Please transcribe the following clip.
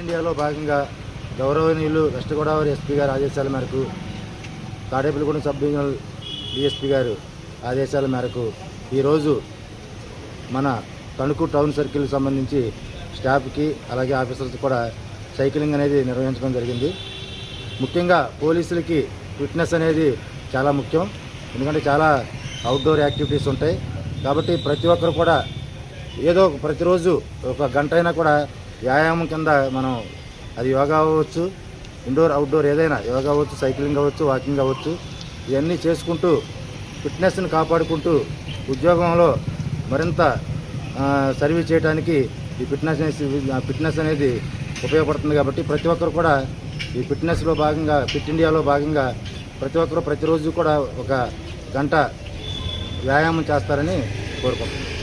ఇండియాలో భాగంగా గౌరవనీయులు వెస్ట్ గోదావరి ఎస్పీ గారి ఆదేశాల మేరకు తాడేపల్లిగూడెం సబ్ డివిజనల్ డిఎస్పీ గారు ఆదేశాల మేరకు ఈరోజు మన తణుకు టౌన్ సర్కిల్ సంబంధించి స్టాఫ్కి అలాగే ఆఫీసర్స్ కూడా సైక్లింగ్ అనేది నిర్వహించడం జరిగింది. ముఖ్యంగా పోలీసులకి ఫిట్నెస్ అనేది చాలా ముఖ్యం. ఎందుకంటే చాలా అవుట్డోర్ యాక్టివిటీస్ ఉంటాయి. కాబట్టి ప్రతి ఒక్కరు కూడా ఏదో ఒక ప్రతిరోజు ఒక గంట అయినా కూడా వ్యాయామం కింద మనం అది యోగా అవ్వచ్చు ఇండోర్ అవుట్డోర్ ఏదైనా యోగా అవ్వచ్చు సైక్లింగ్ అవ్వచ్చు వాకింగ్ అవ్వచ్చు ఇవన్నీ చేసుకుంటూ ఫిట్నెస్ని కాపాడుకుంటూ ఉద్యోగంలో మరింత సర్వీ సర్వీస్ చేయడానికి ఈ ఫిట్నెస్ అనేది- ఫిట్నెస్ అనేది ఉపయోగపడుతుంది కాబట్టి ప్రతి ఒక్కరు కూడా ఈ ఫిట్నెస్లో భాగంగా ఫిట్ ఇండియాలో భాగంగా ప్రతి ఒక్కరు ప్రతిరోజు కూడా ఒక గంట వ్యాయామం చేస్తారని కోరుకుంటున్నాను